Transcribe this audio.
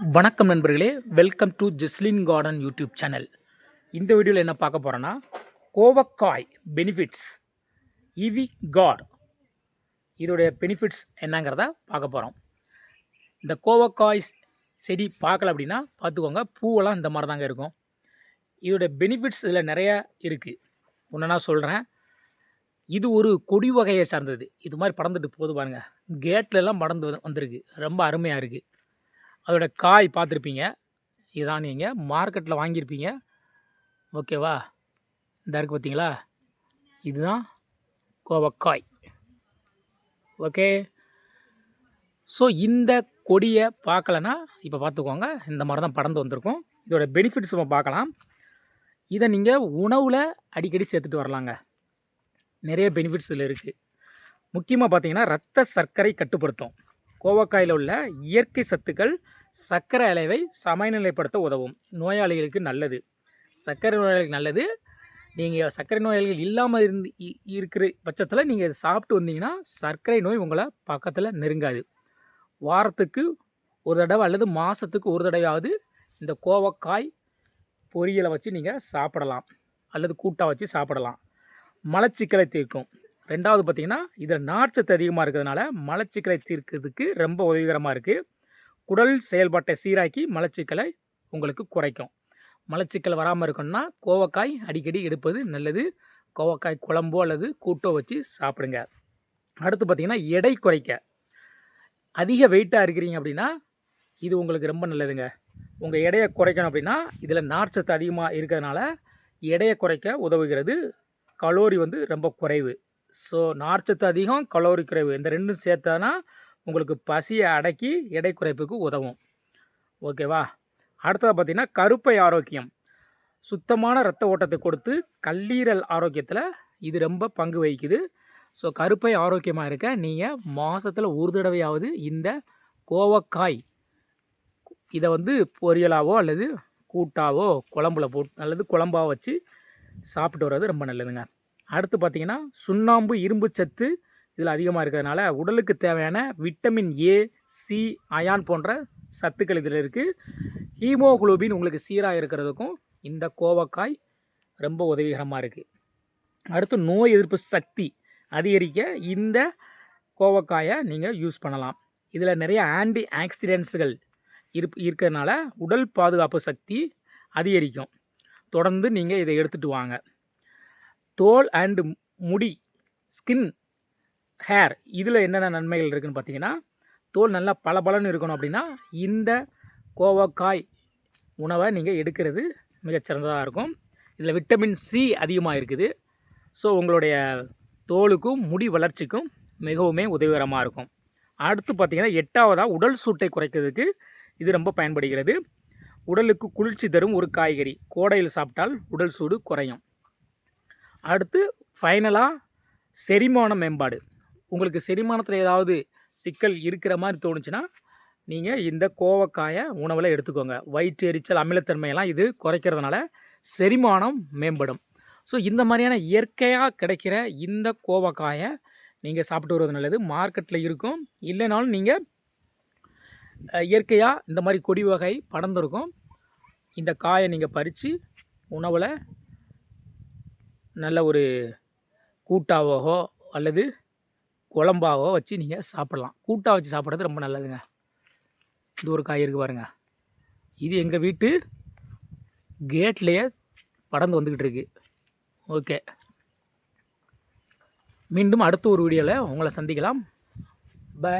வணக்கம் நண்பர்களே welcome to Jeslin garden YouTube channel இந்த வீடியோவில் என்ன பார்க்க போகிறோன்னா கோவக்காய் பெனிஃபிட்ஸ் இவி கார்ட் இதோடைய பெனிஃபிட்ஸ் என்னங்கிறத பார்க்க போகிறோம் இந்த கோவக்காய் செடி பார்க்கல அப்படின்னா பார்த்துக்கோங்க பூவெல்லாம் இந்த மாதிரி தாங்க இருக்கும். இதோடைய பெனிஃபிட்ஸ் இதில் நிறைய இருக்குது ஒன்று நான் சொல்கிறேன் இது ஒரு கொடி வகையை சார்ந்தது. இது மாதிரி படந்துட்டு போகுது பாருங்கள் கேட்லெல்லாம் படந்து வந்திருக்கு. ரொம்ப அருமையாக இருக்குது அதோட காய் பார்த்துருப்பீங்க. இதான் நீங்கள் மார்க்கெட்டில் வாங்கியிருப்பீங்க. ஓகேவா? இந்த இருக்குது பார்த்தீங்களா இதுதான் கோவக்காய். ஓகே? ஸோ இந்த கொடியை பார்க்கலன்னா இப்போ பார்த்துக்கோங்க. இந்த மாதிரி தான் படந்து வந்திருக்கும். இதோட பெனிஃபிட்ஸ் நம்ம பார்க்கலாம். இதை நீங்கள் உணவில் அடிக்கடி சேர்த்துட்டு வரலாங்க. நிறைய பெனிஃபிட்ஸ் இதில் இருக்குது முக்கியமாக பார்த்தீங்கன்னா ரத்த சர்க்கரை கட்டுப்படுத்தும். கோவக்காயில் உள்ள இயற்கை சத்துக்கள் சர்க்கரை அளவை சமநிலைப்படுத்த உதவும். நோயாளிகளுக்கு நல்லது. சர்க்கரை நோயாளிகளுக்கு நல்லது. நீங்கள் சர்க்கரை நோயாளிகள் இல்லாமல் இருந்து இருக்கிற பட்சத்தில் நீங்கள் சாப்பிட்டு வந்தீங்கன்னா சர்க்கரை நோய் உங்களை பக்கத்தில் நெருங்காது. வாரத்துக்கு ஒரு தடவை அல்லது மாதத்துக்கு ஒரு தடவையாவது இந்த கோவக்காய் பொரியலை வச்சு நீங்கள் சாப்பிடலாம். அல்லது கூட்டாக வச்சு சாப்பிடலாம். மலச்சிக்கலை தீர்க்கும். ரெண்டாவது பார்த்தீங்கன்னா இதில் நார்ச்சத்து அதிகமாக இருக்கிறதுனால மலச்சிக்கலை தீர்க்கிறதுக்கு ரொம்ப உதவிகரமாக இருக்குது குடல் செயல்பாட்டை சீராக்கி மலச்சிக்கலை உங்களுக்கு குறைக்கும். மலச்சிக்கல் வராமல் இருக்கணும்னா கோவக்காய் அடிக்கடி எடுப்பது நல்லது. கோவக்காய் குழம்போ அல்லது கூட்டோ வச்சு சாப்பிடுங்க. அடுத்து பார்த்தீங்கன்னா எடை குறைக்க. அதிக வெயிட்டாக இருக்கிறீங்க அப்படின்னா இது உங்களுக்கு ரொம்ப நல்லதுங்க. உங்கள் எடையை குறைக்கணும் அப்படின்னா இதில் நார்ச்சத்து அதிகமாக இருக்கிறதுனால எடையை குறைக்க உதவுகிறது. கலோரி வந்து ரொம்ப குறைவு. ஸோ நார்ச்சத்து அதிகம் கலோரி குறைவு. இந்த ரெண்டும் சேர்த்தானா உங்களுக்கு பசியை அடக்கி எடை குறைப்புக்கு உதவும். ஓகேவா? அடுத்தது பார்த்திங்கன்னா கருப்பை ஆரோக்கியம். சுத்தமான ரத்த ஓட்டத்தை கொடுத்து கல்லீரல் ஆரோக்கியத்தில் இது ரொம்ப பங்கு வகிக்குது. ஸோ கருப்பை ஆரோக்கியமாக இருக்க நீங்கள் மாதத்தில் ஒரு தடவையாவது இந்த கோவக்காய் இதை வந்து பொரியலாவோ அல்லது கூட்டாவோ குழம்புல போட்டு அல்லது குழம்பாக வச்சு சாப்பிட்டு வர்றது ரொம்ப நல்லதுங்க. அடுத்து பார்த்திங்கன்னா சுண்ணாம்பு இரும்பு சத்து இதில் அதிகமாக இருக்கிறதுனால உடலுக்கு தேவையான விட்டமின் ஏ சி அயான் போன்ற சத்துக்கள் இதில் இருக்குது ஹீமோகுளோபின் உங்களுக்கு சீராக இருக்கிறதுக்கும் இந்த கோவக்காய் ரொம்ப உதவிகரமாக இருக்குது அடுத்து நோய் எதிர்ப்பு சக்தி அதிகரிக்க இந்த கோவக்காயை நீங்கள் யூஸ் பண்ணலாம். இதில் நிறைய ஆன்டி ஆக்சிடென்ட்ஸுகள் இருப் இருக்கிறதுனால உடல் பாதுகாப்பு சக்தி அதிகரிக்கும். தொடர்ந்து நீங்கள் இதை எடுத்துகிட்டு வாங்க. தோல் அண்டு முடி ஸ்கின் ஹேர் இதில் என்னென்ன நன்மைகள் இருக்குதுன்னு பார்த்தீங்கன்னா தோல் நல்லா பளபளன்னு இருக்கணும் அப்படின்னா இந்த கோவக்காய் உணவை நீங்கள் எடுக்கிறது மிகச்சிறந்ததாக இருக்கும். இதில் விட்டமின் சி அதிகமாக இருக்குது. ஸோ உங்களுடைய தோலுக்கும் முடி வளர்ச்சிக்கும் மிகவுமே உதவிகரமாக இருக்கும். அடுத்து பார்த்தீங்கன்னா எட்டாவதாக உடல் சூட்டை குறைக்கிறதுக்கு இது ரொம்ப பயன்படுகிறது. உடலுக்கு குளிர்ச்சி தரும் ஒரு காய்கறி. கோடையில் சாப்பிட்டால் உடல் சூடு குறையும். அடுத்து ஃபைனலாக செரிமான மேம்பாடு. உங்களுக்கு செரிமானத்தில் ஏதாவது சிக்கல் இருக்கிற மாதிரி தோணுச்சுன்னா நீங்கள் இந்த கோவக்காயை உணவில் எடுத்துக்கோங்க. வயிற்று எரிச்சல் அமிலத்தன்மையெல்லாம் இது குறைக்கிறதுனால செரிமானம் மேம்படும். ஸோ இந்த மாதிரியான இயற்கையாக கிடைக்கிற இந்த கோவக்காயை நீங்கள் சாப்பிட்டு வருவது நல்லது. மார்க்கெட்டில் இருக்கும். இல்லைனாலும் நீங்கள் இயற்கையாக இந்த மாதிரி கொடி வகை படர்ந்துருக்கும். இந்த காயை நீங்கள் பறித்து உணவில் நல்ல ஒரு கூட்டாவோ அல்லது குழம்பாவோ வச்சு நீங்கள் சாப்பிடலாம். கூட்டாக வச்சு சாப்பிட்றது ரொம்ப நல்லதுங்க. இது ஒரு காய் இருக்குது பாருங்கள் இது எங்கள் வீட்டு கேட்லேயே படர்ந்து வந்துக்கிட்டு இருக்கு. ஓகே. மீண்டும் அடுத்த ஒரு வீடியோவில் உங்களை சந்திக்கலாம். பை